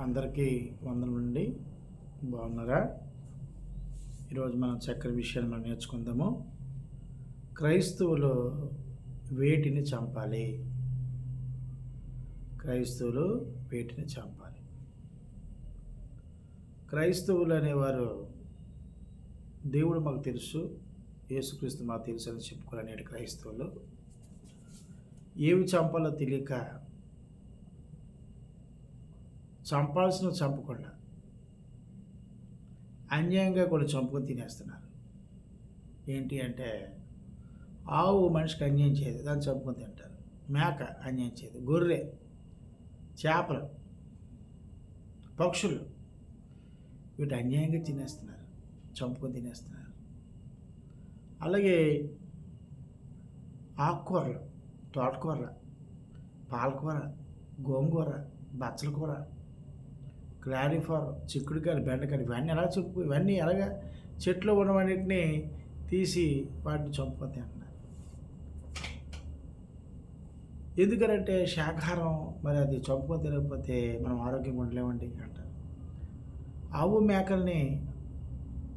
అందరికీ వందనండి బాగున్నారా? ఈరోజు మనం చక్కెర విషయాన్ని మనం నేర్చుకుందాము. క్రైస్తవులు వేటిని చంపాలి? క్రైస్తవులు వేటిని చంపాలి? క్రైస్తవులు అనేవారు దేవుడు మాకు తెలుసు యేసుక్రీస్తు మాకు తెలుసు అని చెప్పుకోవాలనే క్రైస్తవులు. ఏవి చంపాలో తెలియక చంపాల్సిన చంపకుండా అన్యాయంగా కూడా చంపుకొని తినేస్తున్నారు. ఏంటి అంటే ఆవు మనిషికి అన్యాయం చేయదు దాన్ని చంపుకొని తింటారు. మేక అన్యాయం చేయదు. గొర్రె చేపలు పక్షులు వీటి అన్యాయంగా తినేస్తున్నారు చంపుకొని తినేస్తున్నారు. అలాగే ఆకుకూరలు తోటకూర పాలకూర గోంగూర బచ్చల కూర క్లారిఫార్ చిక్కుడుకాయలు బెండకాయలు ఇవన్నీ ఎలా చెప్పు ఇవన్నీ ఎలాగా చెట్లో ఉన్నవన్నిటిని తీసి వాటిని చంపుతాయి అన్నారు ఎందుకనంటే శాకాహారం మరి అది చంపుకొని తినకపోతే మనం ఆరోగ్యంగా ఉండలేమండి అంటారు. ఆవు మేకల్ని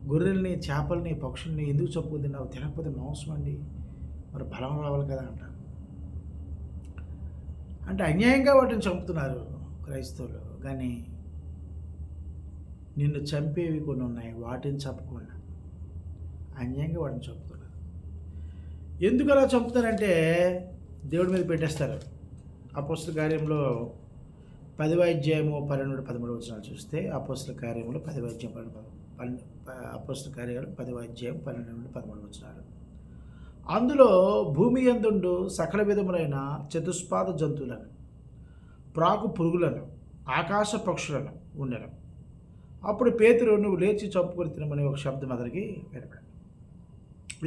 గొర్రెల్ని చేపల్ని పక్షుల్ని ఎందుకు చంపుకొని తిన్నావు? తినకపోతే మాంసం అండి. మరి బలం రావాలి కదా అంటారు. అంటే అన్యాయంగా వాటిని చంపుతున్నారు క్రైస్తవులు. కానీ నిన్ను చంపేవి కొన్ని ఉన్నాయి వాటిని చంపకుండా. అన్యాయంగా వాటిని చంపుతున్నారు ఎందుకు అలా చంపుతారంటే దేవుడి మీద పెట్టేస్తారు. అపోస్తుల కార్యంలో పదివాధ్యాయము పన్నెండు పదమూడు వచనాలు చూస్తే అపోస్తుల కార్యంలో పదివాధ్యాయం పన్నెండు పన్నెండు అపోస్తుల కార్యాలు పదివాధ్యాయం పన్నెండు నుండి పదమూడు వచనాలు. అందులో భూమి ఎందుండు? సకల విధములైన చతుష్పాద జంతువులను ప్రాకు పురుగులను ఆకాశ పక్షులను ఉండను. అప్పుడు పేతురు నువ్వు లేచి చంపుకొని తినమని ఒక శబ్దం అతనికి వినపడింది.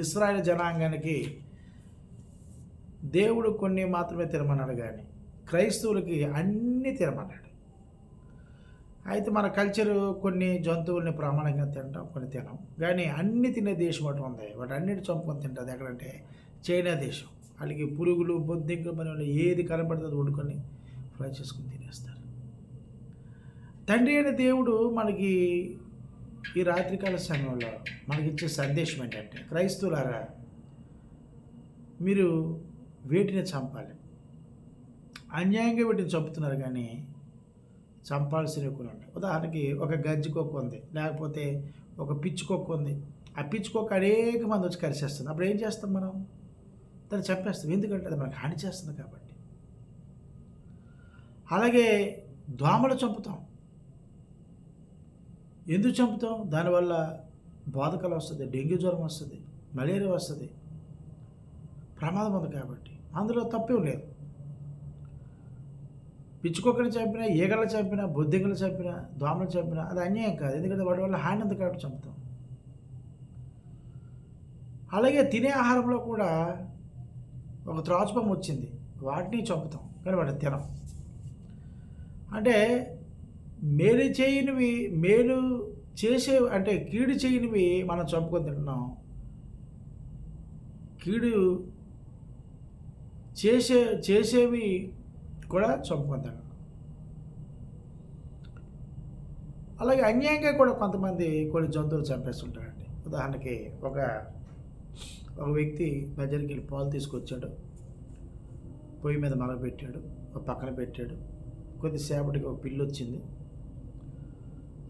ఇస్రాయల్ జనాంగానికి దేవుడు కొన్ని మాత్రమే తినమన్నాడు కానీ క్రైస్తవులకి అన్నీ తినమన్నాడు. అయితే మన కల్చరు కొన్ని జంతువుల్ని ప్రామాణికంగా తింటాం కొన్ని తినం కానీ అన్ని తినే దేశం ఒకటి ఉంది. వాటి అన్నిటి చంపుకొని తింటుంది ఎక్కడంటే చైనా దేశం. వాళ్ళకి పురుగులు బొద్దింకలు మన ఏది కనబడుతుంది వండుకొని ఫ్రై చేసుకుని తినేస్తారు తండ్రి అయిన దేవుడు మనకి ఈ రాత్రికాల సమయంలో మనకిచ్చే సందేశం ఏంటంటే క్రైస్తవులారా మీరు వేటిని చంపాలి? అన్యాయంగా వీటిని చంపుతున్నారు కానీ చంపాల్సినవి కూడా ఉన్నాయి. ఉదాహరణకి ఒక గజ్జి కుక్క ఉంది లేకపోతే ఒక పిచ్చి కుక్క ఉంది. ఆ పిచ్చి కుక్క అనేక మంది వచ్చి కలిసేస్తుంది అప్పుడు ఏం చేస్తాం మనం? దాన్ని చంపేస్తాం. ఎందుకంటే అది మనకు హాని చేస్తుంది కాబట్టి. అలాగే దోమలు చంపుతాం. ఎందుకు చంపుతాం? దానివల్ల బాధకలు వస్తుంది డెంగ్యూ జ్వరం వస్తుంది మలేరియా వస్తుంది. ప్రమాదం ఉంది కాబట్టి. అందులో తప్పేం లేదు. పిచ్చుకొక్కని చంపినా ఈగలు చంపినా బొద్దింకలు చంపినా దోమలు చంపినా అది అన్యాయం కాదు. ఎందుకంటే వాటి వల్ల హాని ఉంది కాబట్టి చంపుతాం. అలాగే తినే ఆహారంలో కూడా ఒక త్రాచుపం వచ్చింది. వాటిని చంపుతాం. కానీ వాటిని తినం. అంటే మేలు చేయనివి మేలు చేసే అంటే కీడు చేయనివి మనం చంపుకొని తింటున్నాం. కీడు చేసే చేసేవి కూడా చంపుకొని తింటున్నాం. అలాగే అన్యాయంగా కూడా కొంతమంది కొన్ని జంతువులు చంపేస్తుంటారండి. ఉదాహరణకి ఒక ఒక వ్యక్తి బజార్కి వెళ్ళి పాలు తీసుకొచ్చాడు. పొయ్యి మీద మరగబెట్టాడు ఒక పక్కన పెట్టాడు. కొద్దిసేపటికి ఒక పిల్లి వచ్చింది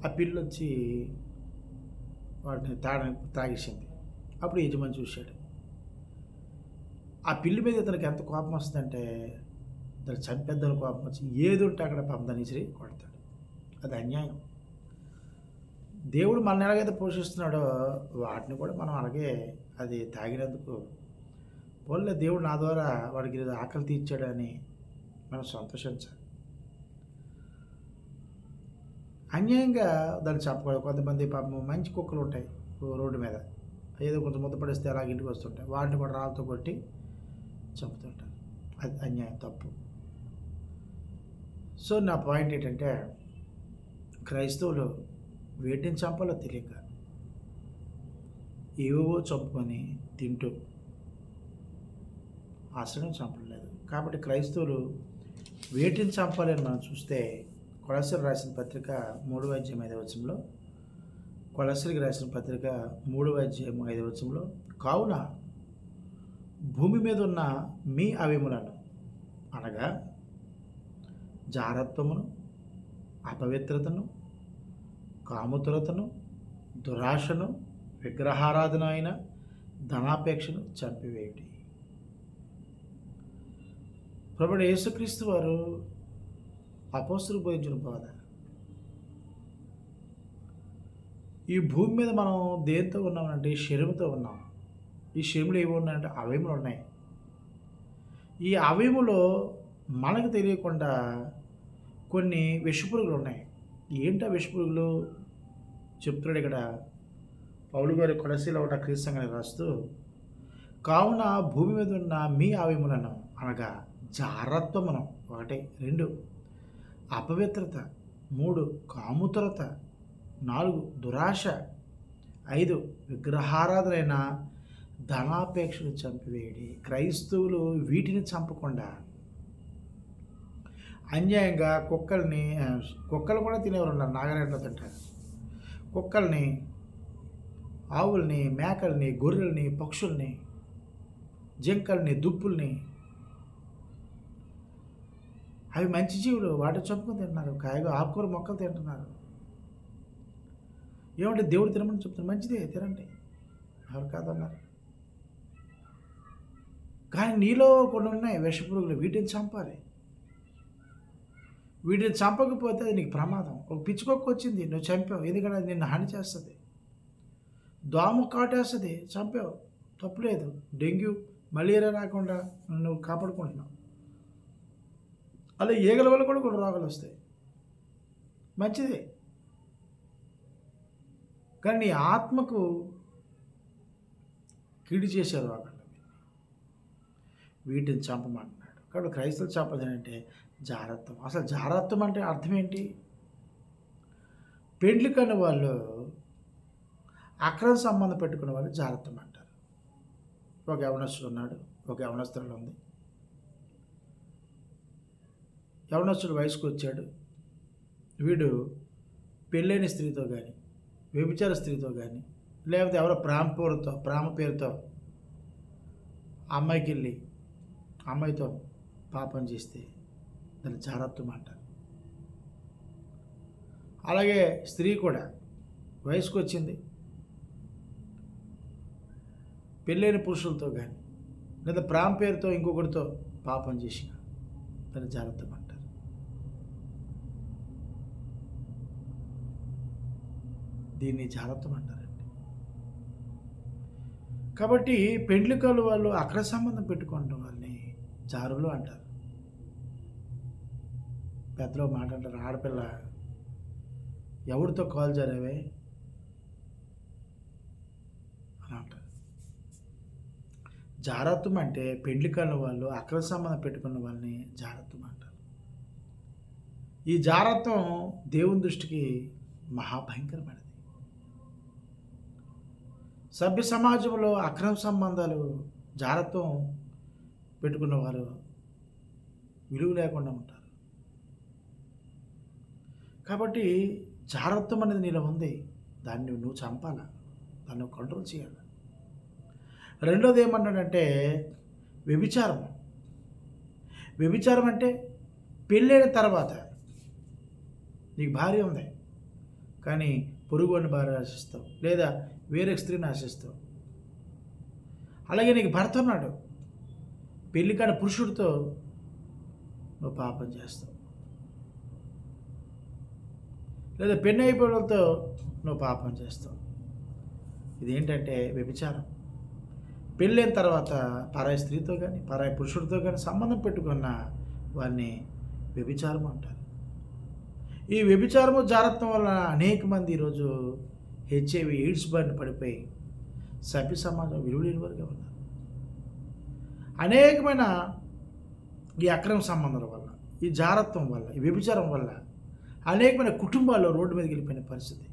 ఆ పిల్లి వచ్చి వాటిని తాడ తాగేసింది. అప్పుడు యజమాని చూశాడు. ఆ పిల్లి మీద ఇతనికి ఎంత కోపం వస్తుందంటే దాన్ని చంపేద్దని కోపం వచ్చి ఏది ఉంటే అక్కడ పాపం కొడతాడు. అది అన్యాయం. దేవుడు మన ఎలాగైతే పోషిస్తున్నాడో వాటిని కూడా మనం అలాగే అది తాగినందుకు పోలే దేవుడు నా ద్వారా వాడికి ఏదో ఆకలి తీర్చాడని మనం సంతోషించాలి. అన్యాయంగా దాన్ని చెప్పకూడదు. కొంతమంది పాపం మంచి కుక్కలు ఉంటాయి రోడ్డు మీద. ఏదో కొంచెం ముద్దపడిస్తే అలాగ ఇంటికి వస్తుంటాయి. వాటిని కూడా రాళ్ళతో కొట్టి చంపుతుంటారు. అది అన్యాయం తప్పు. సో నా పాయింట్ ఏంటంటే క్రైస్తవులు వేటిని చంపాలో తెలియక ఏవేవో చంపుకొని తింటూ ఆశ్రయం చంపలేదు. కాబట్టి క్రైస్తవులు వేటిని చంపాలని మనం చూస్తే కొలసరి రాసిన పత్రిక మూడవ అధ్యాయం ఐదవ వచనంలో కొలసరికి రాసిన పత్రిక మూడవ అధ్యాయం ఐదవ వచనంలో కావున భూమి మీద ఉన్న మీ అవిములను అనగా జారత్వమును అపవిత్రతను కాముతురతను దురాశను విగ్రహారాధన అయిన ధనాపేక్షను చంపివేయటి ప్రభుడు యేసుక్రీస్తు వారు అపోస్తులు బోధించిన బోధ ఈ భూమి మీద మనం దేంతో ఉన్నామంటే శరీరంతో ఉన్నాం. ఈ శరీరంలో ఏమి ఉన్నాయంటే అవయములు ఉన్నాయి. ఈ అవయములో మనకు తెలియకుండా కొన్ని విషపురుగులు ఉన్నాయి. ఏంటో విషపురుగులు? చెప్తున్నాడు ఇక్కడ పౌలు గారి కొడసిలో ఒకటి క్రీస్తంగా రాస్తూ కావున భూమి మీద ఉన్న మీ అవయములను అనగా జారత్వమును. ఒకటి. రెండు. అపవిత్రత మూడు కాముతరత నాలుగు దురాశ ఐదు విగ్రహారాధనైన ధనాపేక్షను చంపివేయడి. క్రైస్తవులు వీటిని చంపకుండా అన్యాయంగా కుక్కల్ని కుక్కలు కూడా తినేవారు ఉన్నారు నాగరేట్లో తింటారు. కుక్కల్ని ఆవుల్ని మేకల్ని గొర్రెల్ని పక్షుల్ని జింకల్ని దుప్పుల్ని అవి మంచి జీవులు వాటి చంపుకొని తింటున్నారు కాయగా ఆకుకూర మొక్కలు తింటున్నారు. ఏమంటే దేవుడు తినమని చెప్తున్నారు మంచిదే తినండి. ఎవరు కాదన్నారు? కానీ నీలో కొన్ని ఉన్నాయి విషపురుగులు వీటిని చంపాలి. వీటిని చంపకపోతే అది నీకు ప్రమాదం. ఒక పిచ్చుకొక్క వచ్చింది నువ్వు చంపావు ఎందుకంటే అది నిన్ను హాని చేస్తుంది. దోమ కాటేస్తుంది చంపావు తప్పులేదు. డెంగ్యూ మలేరియా రాకుండా నువ్వు కాపాడుకుంటున్నావు. అలా ఈగల వల్ల కూడా కొన్ని రోగాలు వస్తాయి. మంచిదే. కానీ నీ ఆత్మకు కీడు చేసే రోగాలు వీటిని చంపమంటున్నాడు. కాబట్టి క్రైస్తవులు చంపదనంటే జారత్వం. అసలు జారత్వం అంటే అర్థం ఏంటి? పెండ్లి కన్న వాళ్ళు అక్రమ సంబంధం పెట్టుకున్న వాళ్ళు జారత్వం అంటారు. ఒక యవనస్తుడు ఉన్నాడు ఒక యవనస్తుడు ఉంది. యవనస్తుడు వయసుకు వచ్చాడు. వీడు పెళ్ళైన స్త్రీతో కానీ వ్యభిచార స్త్రీతో కానీ లేకపోతే ఎవరో ప్రేమ పేరుతో ప్రేమ పేరుతో అమ్మాయికి వెళ్ళి అమ్మాయితో పాపం చేస్తే దాన్ని జారత్వం అంటారు అలాగే స్త్రీ కూడా వయసుకు వచ్చింది. పెళ్ళైన పురుషులతో కానీ లేదా ప్రేమ పేరుతో ఇంకొకరితో పాపం చేసిన దాన్ని జాగ్రత్తం అంటారు దీన్ని జాగ్రత్తం అంటారండి. కాబట్టి పెండ్లికలు వాళ్ళు అక్ర సంబంధం పెట్టుకోవడం వాళ్ళని జారులు అంటారు. పెద్దలో మాట అంటారు ఆడపిల్ల ఎవరితో కాల్ జరవే? అని అంటారు. జారత్వం అంటే పెండ్లి వాళ్ళు అక్ర సంబంధం పెట్టుకున్న వాళ్ళని జారత్వం అంటారు. ఈ జారత్వం దేవుని దృష్టికి మహాభయంకరమైనది. సభ్య సమాజంలో అక్రమ సంబంధాలు జారత్వం పెట్టుకున్న వారు విలువ లేకుండా ఉంటారు. కాబట్టి జారత్వం అనేది నీలో ఉంది. దాన్ని నువ్వు చంపాలా. దాన్ని కంట్రోల్ చేయాలి. రెండోది ఏమన్నాడంటే వ్యభిచారం. వ్యభిచారం అంటే పెళ్ళైన తర్వాత నీకు భార్య ఉంది. కానీ పొరుగుని భార్య ఆశిస్తావు లేదా వేరే స్త్రీని ఆశిస్తావు. అలాగే నీకు భర్త ఉన్నాడు. పెళ్ళి కాని పురుషుడితో నువ్వు పాపం చేస్తావు. లేదా పెళ్ళి అయిపోవడంతో నువ్వు పాపం చేస్తావు. ఇదేంటంటే వ్యభిచారం. పెళ్ళైన తర్వాత పరాయి స్త్రీతో కానీ పరాయి పురుషుడితో కానీ సంబంధం పెట్టుకున్న వారిని వ్యభిచారం అంటారు. ఈ వ్యభిచారము జారత్వం వల్ల అనేక మంది ఈరోజు హెచ్ఐవి ఎయిడ్స్ బారిన పడిపోయి సభ్య సమాజం విలువలేని వారుగా ఉన్నారు. అనేకమైన ఈ అక్రమ సంబంధాల వల్ల ఈ జారత్వం వల్ల ఈ వ్యభిచారం వల్ల అనేకమైన కుటుంబాలు రోడ్డు మీదకి వెళ్ళిపోయిన పరిస్థితి.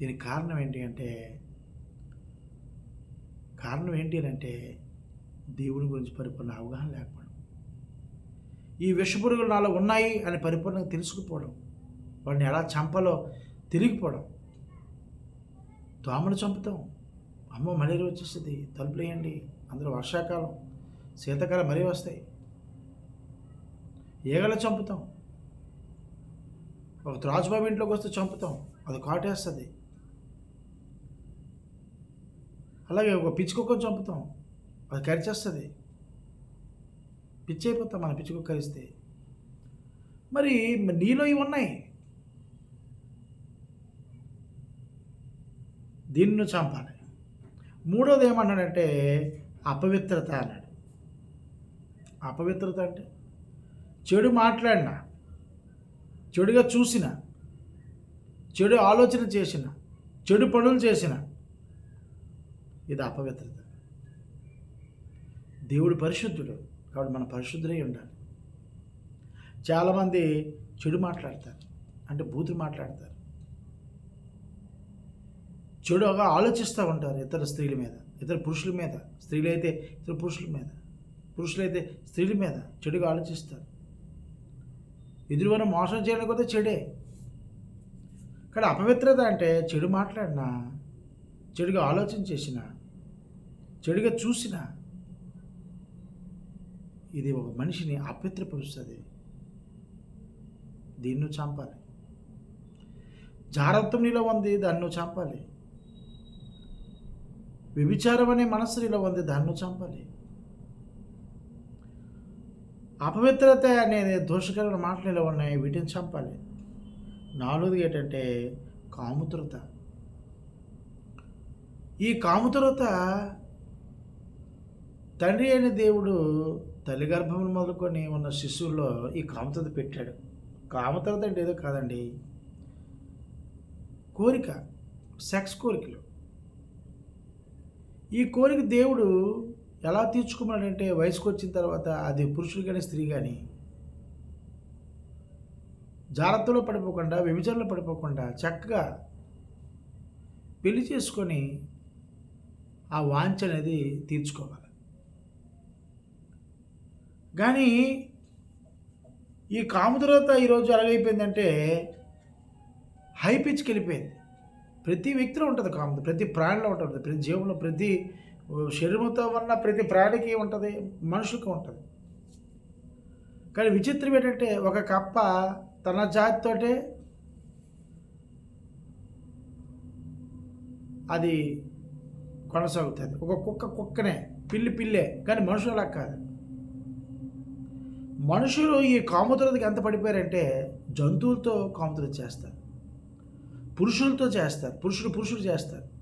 దీనికి కారణం ఏంటి అంటే కారణం ఏంటి అని అంటే దేవుని గురించి పరిపూర్ణ అవగాహన లేకపోవడం. ఈ విషపురుగులు నాలో ఉన్నాయి అని పరిపూర్ణంగా తెలుసుకుపోవడం వాడిని ఎలా చంపాలో తిరిగిపోవడం. దోమను చంపుతాం. అమ్మ మలేరియా వచ్చేస్తుంది తలుపులు వేయండి. అందరూ వర్షాకాలం శీతాకాలం మరీ వస్తాయి. ఈగలు చంపుతాం. ఒక త్రాజుబాబు ఇంట్లోకి వస్తే చంపుతాం. అది కాటేస్తుంది. అలాగే ఒక పిచ్చుకొక్కని చంపుతాం. అది కరిచేస్తుంది. పిచ్చైపోతాం మన పిచ్చి కుక్కరిస్తే మరి నీలో ఇవి ఉన్నాయి. దీన్ని చంపాలి. మూడోది ఏమన్నాడంటే అపవిత్రత అన్నాడు. అపవిత్రత అంటే? చెడు మాట్లాడిన చెడుగా చూసిన చెడు ఆలోచన చేసిన చెడు పనులు చేసిన ఇది అపవిత్రత. దేవుడు పరిశుద్ధుడు. కాబట్టి మనం పరిశుద్ధులై ఉండాలి. చాలామంది చెడు మాట్లాడతారు. అంటే బూతులు మాట్లాడతారు. చెడుగా ఆలోచిస్తూ ఉంటారు ఇతర స్త్రీల మీద ఇతర పురుషుల మీద. స్త్రీలైతే ఇతర పురుషుల మీద పురుషులైతే స్త్రీల మీద చెడుగా ఆలోచిస్తారు. ఎదురువన మోసం చేయడానికి కూడా చెడే. కానీ అపవిత్రత అంటే చెడు మాట్లాడినా చెడుగా ఆలోచన చేసిన చెడుగా చూసినా ఇది ఒక మనిషిని అపవిత్రపరుస్తుంది. దీన్ని చంపాలి. జాగ్రత్తం నీలో ఉంది దాన్ని చంపాలి. వ్యభిచారం అనే మనస్సు నీలో ఉంది దాన్ని చంపాలి. అపవిత్రత అనే దోషకరమైన మాటలు ఇలా ఉన్నాయి వీటిని చంపాలి. నాలుగోది ఏంటంటే కాముతురత ఈ కాముతురత తండ్రి అయిన దేవుడు తల్లి గర్భములు మొదలుకొని ఉన్న శిశువుల్లో ఈ కామతత పెట్టాడు. కాముతరత అంటే ఏదో కాదండి. కోరిక సెక్స్ కోరికలు. ఈ కోరిక దేవుడు ఎలా తీర్చుకున్నాడంటే వయసుకు వచ్చిన తర్వాత అది పురుషుడు కానీ స్త్రీ కానీ జాగ్రత్తలో పడిపోకుండా వ్యభిచారంలో పడిపోకుండా చక్కగా పెళ్ళి చేసుకొని ఆ వాంఛ అనేది తీర్చుకోవాలి. కానీ ఈ కాముదరత ఈరోజు ఎలాగైపోయిందంటే హై పిచ్కి వెళ్ళిపోయింది ప్రతి వ్యక్తిలో ఉంటుంది కాముద ప్రతి ప్రాణిలో ఉంటుంది ప్రతి జీవంలో ప్రతి శరీరంతో ఉన్న ప్రతి ప్రాణికి ఉంటుంది మనుషులకి ఉంటుంది. కానీ విచిత్రం ఏంటంటే ఒక కప్ప తన జాతితోటే అది కొనసాగుతుంది. ఒక కుక్క కుక్కనే పిల్లి పిల్లే కానీ మనుషులు అలా కాదు. మనుషులు ఈ కాముతులకి ఎంత పడిపోయారంటే జంతువులతో కాముతులు చేస్తారు. పురుషులతో చేస్తారు. పురుషుడు పురుషుడు చేస్తారు.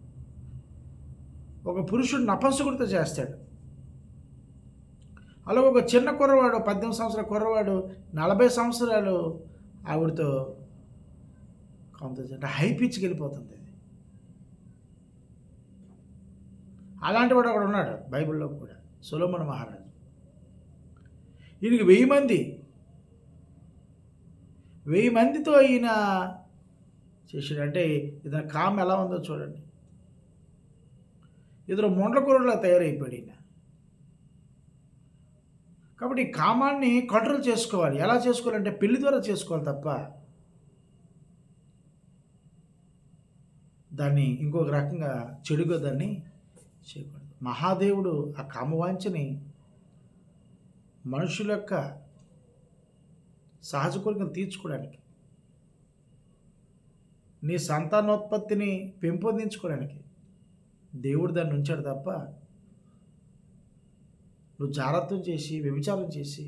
ఒక పురుషుడు నపంసకుడితో చేస్తాడు. అలా ఒక చిన్న కుర్రవాడు పద్దెనిమిది సంవత్సరాల కుర్రవాడు నలభై సంవత్సరాలు ఆవిడతో కాముతులు అంటే హై పిచ్కి వెళ్ళిపోతుంది. అది అలాంటి వాడు ఒకడు ఉన్నాడు బైబిల్లో కూడా. సులోమన్ మహారాజు. ఈయనకి వెయ్యి మంది. వెయ్యి మందితో ఈయన చేసాడు అంటే ఇతని కామ్ ఎలా ఉందో చూడండి. ఇతను ముండ్లకూరలా తయారైపోయాడు ఈయన. కాబట్టి ఈ కామాన్ని కంట్రోల్ చేసుకోవాలి. ఎలా చేసుకోవాలంటే పెళ్ళి ద్వారా చేసుకోవాలి తప్ప దాన్ని ఇంకొక రకంగా చెడుగా దాన్ని చేయకూడదు. మహాదేవుడు ఆ కామవాంఛని మనుషుల యొక్క సహజ కోరికను తీర్చుకోవడానికి నీ సంతానోత్పత్తిని పెంపొందించుకోవడానికి దేవుడు దాన్ని ఉంచాడు తప్ప నువ్వు జాగ్రత్తం చేసి వ్యభిచారం చేసి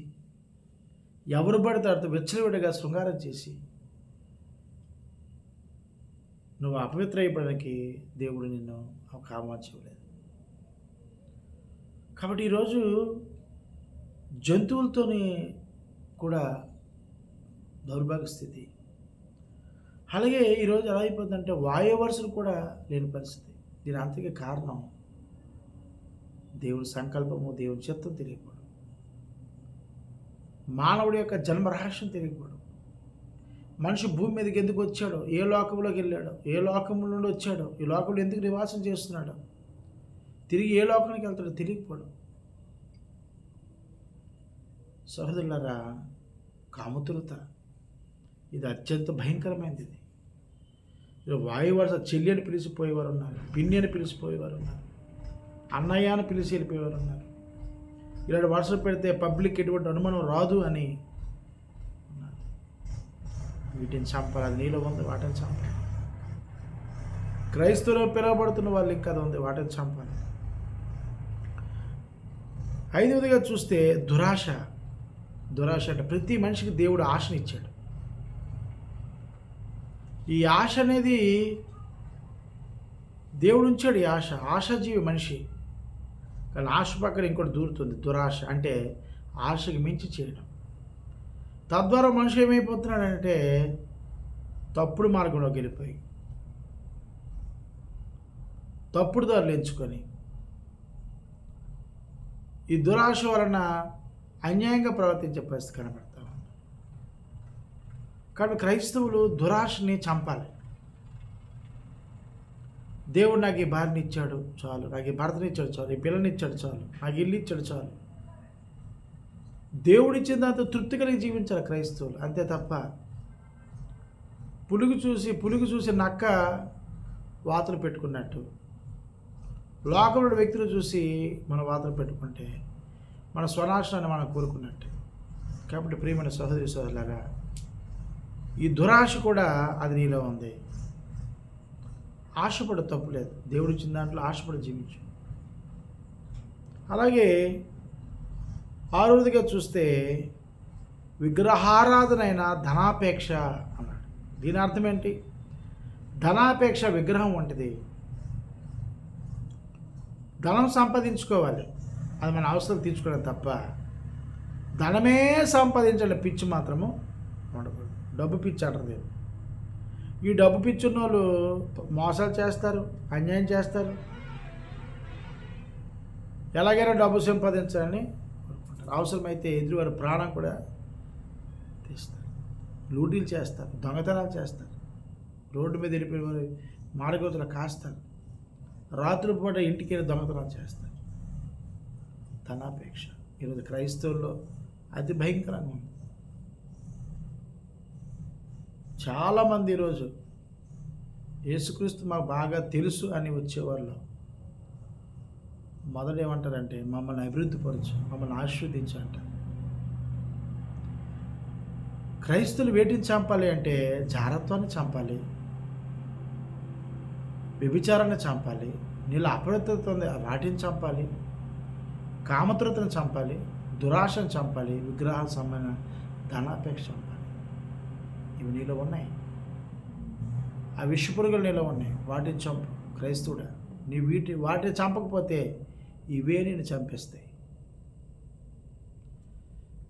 ఎవరు పడితే అర్థం వెచ్చలవిడిగా శృంగారం చేసి నువ్వు అపవిత్ర అయిపోవడానికి దేవుడు నిన్ను కామార్చలేదు కాబట్టి ఈరోజు జంతువులతోని కూడా దౌర్భాగ్య స్థితి. అలాగే ఈరోజు ఎలా అయిపోతుందంటే వాయువర్సులు కూడా లేని పరిస్థితి. దీని అంతకి కారణం దేవుని సంకల్పము దేవుని చిత్తం తెలియకపోవడం. మానవుడి యొక్క జన్మ రహస్యం తెలియకపోవడం. మనిషి భూమి మీదకి ఎందుకు వచ్చాడో ఏ లోకంలోకి వెళ్ళాడో ఏ లోకం నుండి వచ్చాడో ఈ లోకంలో ఎందుకు నివాసం చేస్తున్నాడో తిరిగి ఏ లోకానికి వెళ్తాడో తెలియకపోవడం. సహోదరులరా కాముతులత ఇది అత్యంత భయంకరమైనది ఇది. ఇది చెల్లి అని పిలిచిపోయేవారు ఉన్నారు పిన్ని అని పిలిచిపోయేవారు ఉన్నారు అన్నయ్య అని పిలిచి వెళ్ళిపోయేవారు ఉన్నారు. ఇలాంటి వరుస పెడితే పబ్లిక్ ఎటువంటి అనుమానం రాదు అని వీటిని చంపాలి అది నీలో ఉంది వాటిని చంపాలి. క్రైస్తవులు పిలువబడుతున్న వాళ్ళు ఇంకా అది ఉంది వాటిని చంపాలి. ఐదవదిగా చూస్తే దురాశ. దురాశ అంటే ప్రతి మనిషికి దేవుడు ఆశని ఇచ్చాడు ఈ ఆశ అనేది దేవుడు ఉంచాడు ఈ ఆశ. ఆశాజీవి మనిషి. కానీ ఆశ పక్కన ఇంకోటి దూరుతుంది. దురాశ అంటే ఆశకి మించి చేయడం. తద్వారా మనిషి ఏమైపోతున్నాడంటే తప్పుడు మార్గంలోకి వెళ్ళిపోయి తప్పుడు దారులు ఎంచుకొని ఈ దురాశ వలన అన్యాయంగా ప్రవర్తించే పరిస్థితి కనబడతా ఉంది. కాబట్టి క్రైస్తవులు దురాశని చంపాలి. దేవుడు నాకు ఈ భార్యని ఇచ్చాడు చాలు. నాకు ఈ భర్తని ఇచ్చాడు చాలు. ఈ పిల్లని ఇచ్చాడు చాలు. నాకు ఇల్లు ఇచ్చాడు చాలు. దేవుడు ఇచ్చిన దాంతో తృప్తి కలిగి జీవించాలి క్రైస్తవులు. అంతే తప్ప పులుగు చూసి పులుగు చూసి నక్క వాతలు పెట్టుకున్నట్టు లోకంలో వ్యక్తులు చూసి మనం వాతలు పెట్టుకుంటే మన స్వనాశనాన్ని మనం కోరుకున్నట్టే. కాబట్టి ప్రియమైన సహోదరి సహోదరులాగా ఈ దురాశ కూడా అది నీలో ఉంది. ఆశపడ తప్పులేదు దేవుడు ఇచ్చిన దాంట్లో ఆశపడి జీవించు. అలాగే ఆరోదిగా చూస్తే విగ్రహారాధనైన ధనాపేక్ష అన్నాడు. దీని అర్థం ఏంటి? ధనాపేక్ష విగ్రహం వంటిది. ధనం సంపాదించుకోవాలి. అది మన అవసరం తీర్చుకోవడం తప్ప ధనమే సంపాదించాలి పిచ్చి మాత్రము ఉండకూడదు. డబ్బు పిచ్చి అంటారు దేవుడు ఈ డబ్బు పిచ్చున్న వాళ్ళు మోసాలు చేస్తారు అన్యాయం చేస్తారు. ఎలాగైనా డబ్బు సంపాదించాలని కోరుకుంటారు. అవసరమైతే ఎదురువారి ప్రాణం కూడా తీస్తారు. లూటీలు చేస్తారు దొంగతనాలు చేస్తారు. రోడ్డు మీద వెళ్ళిపోయిన వారు మాడగోతులు కాస్తారు. రాత్రిపూట ఇంటికి వెళ్ళి దొంగతనాలు చేస్తారు. ధనాపేక్ష. ఈరోజు క్రైస్తవుల్లో అతి భయంకరంగా ఉంది. చాలామంది ఈరోజు యేసుక్రీస్తు మాకు బాగా తెలుసు అని వచ్చేవాళ్ళు మొదట ఏమంటారంటే మమ్మల్ని అభివృద్ధి పరచు మమ్మల్ని ఆశీర్వదించంట అంటారు క్రైస్తువులు వేటిని చంపాలి అంటే జారత్వాన్ని చంపాలి వ్యభిచారాన్ని చంపాలి నీళ్ళు అపవిత్రత ఉంది వాటిని చంపాలి కామతృతను చంపాలి దురాశను చంపాలి విగ్రహాలు సంబంధించిన ధనాపేక్ష చంపాలి. ఇవి నీలో ఉన్నాయి. ఆ విషపురుగులు నీలో ఉన్నాయి. వాటిని చంపు క్రైస్తవుడా. నీ వీటి వాటిని చంపకపోతే ఇవే నేను చంపేస్తాయి.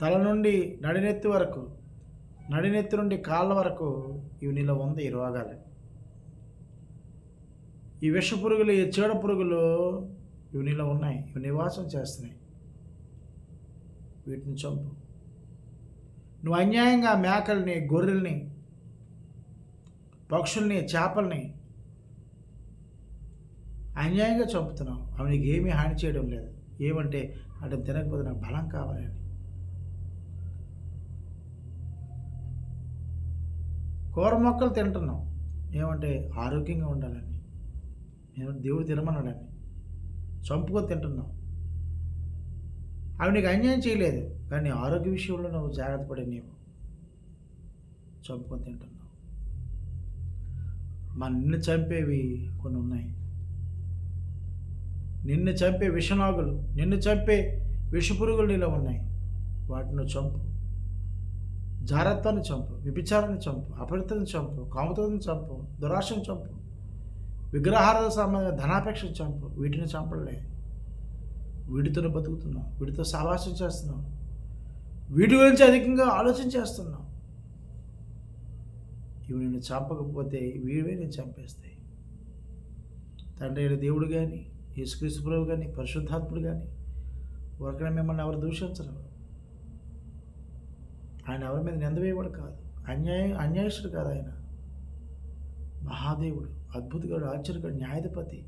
తల నుండి నడినెత్తి వరకు నడినెత్తి నుండి కాళ్ళ వరకు ఇవి నీలో ఉంది ఈ రోగాలు. ఈ విషపురుగులు ఈ చీడ పురుగులు ఇవి నీలో ఉన్నాయి. ఇవి నివాసం చేస్తున్నాయి. వీటిని చంపు. నువ్వు అన్యాయంగా మేకల్ని గొర్రెల్ని పక్షుల్ని చేపల్ని అన్యాయంగా చంపుతున్నావు. అవి నీకు ఏమీ హాని చేయడం లేదు. ఏమంటే అటు తినకపోతే నాకు బలం కావాలని. కూర మొక్కలు తింటున్నాం ఏమంటే ఆరోగ్యంగా ఉండాలని. నేను దేవుడు తినమన్నాడని. చంపుకొని తింటున్నాం అవి నీకు అన్యాయం చేయలేదు కానీ ఆరోగ్య విషయంలో నువ్వు జాగ్రత్త పడే నీవు చంపుకొని తింటున్నావు. మా నిన్ను చంపేవి కొన్ని ఉన్నాయి. నిన్ను చంపే విషనాగులు నిన్ను చంపే విషపురుగులు నీలో ఉన్నాయి. వాటిని చంపు. జాగ్రత్తను చంపు విభిచారాన్ని చంపు అపరితను చంపు కామతను చంపు దురాశను చంపు. విగ్రహారాధన సంబంధమైన ధనాపేక్ష చంపు వీటిని చంపలే వీటితోనే బతుకుతున్నాం. వీటితో సావాసం చేస్తున్నాం. వీటి గురించి అధికంగా ఆలోచన చేస్తున్నాం. ఇవి నేను చంపకపోతే వీడివే నేను చంపేస్తాయి. తండ్రి అయిన దేవుడు కానీ యేసుక్రీస్తు ప్రభు కానీ పరిశుద్ధాత్ముడు కానీ ఒకరిని మిమ్మల్ని ఎవరు దూషించరు. ఆయన ఎవరి మీద నిందవేయవాడు కాదు. అన్యాయం అన్యాయస్తుడు కాదు ఆయన. మహాదేవుడు అద్భుతగాడు ఆశ్చర్యగాడు న్యాయాధిపతి.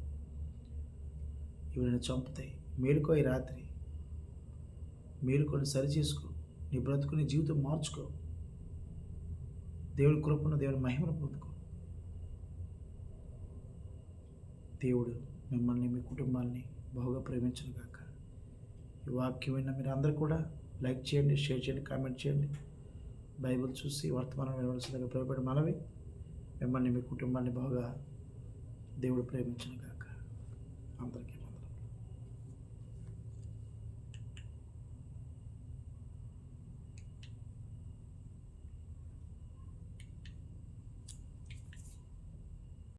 ఇవి నన్ను చంపుతాయి మేలుకో ఈ రాత్రి. మేలుకొని సరి చేసుకో నీ బ్రతుకుని జీవితం మార్చుకో. దేవుడి కృపను దేవుడి మహిమను పొందుకో. దేవుడు మిమ్మల్ని మీ కుటుంబాన్ని బహుగా ప్రేమించను కాక ఈ వాక్యం విన్న మీరు అందరూ కూడా లైక్ చేయండి షేర్ చేయండి కామెంట్ చేయండి. బైబిల్ చూసి వర్తమానం వినవలసిందిగా ప్రేమపడి మనవి. మిమ్మల్ని మీ కుటుంబాన్ని బాగా దేవుడు ప్రేమించను కాక అందరికీ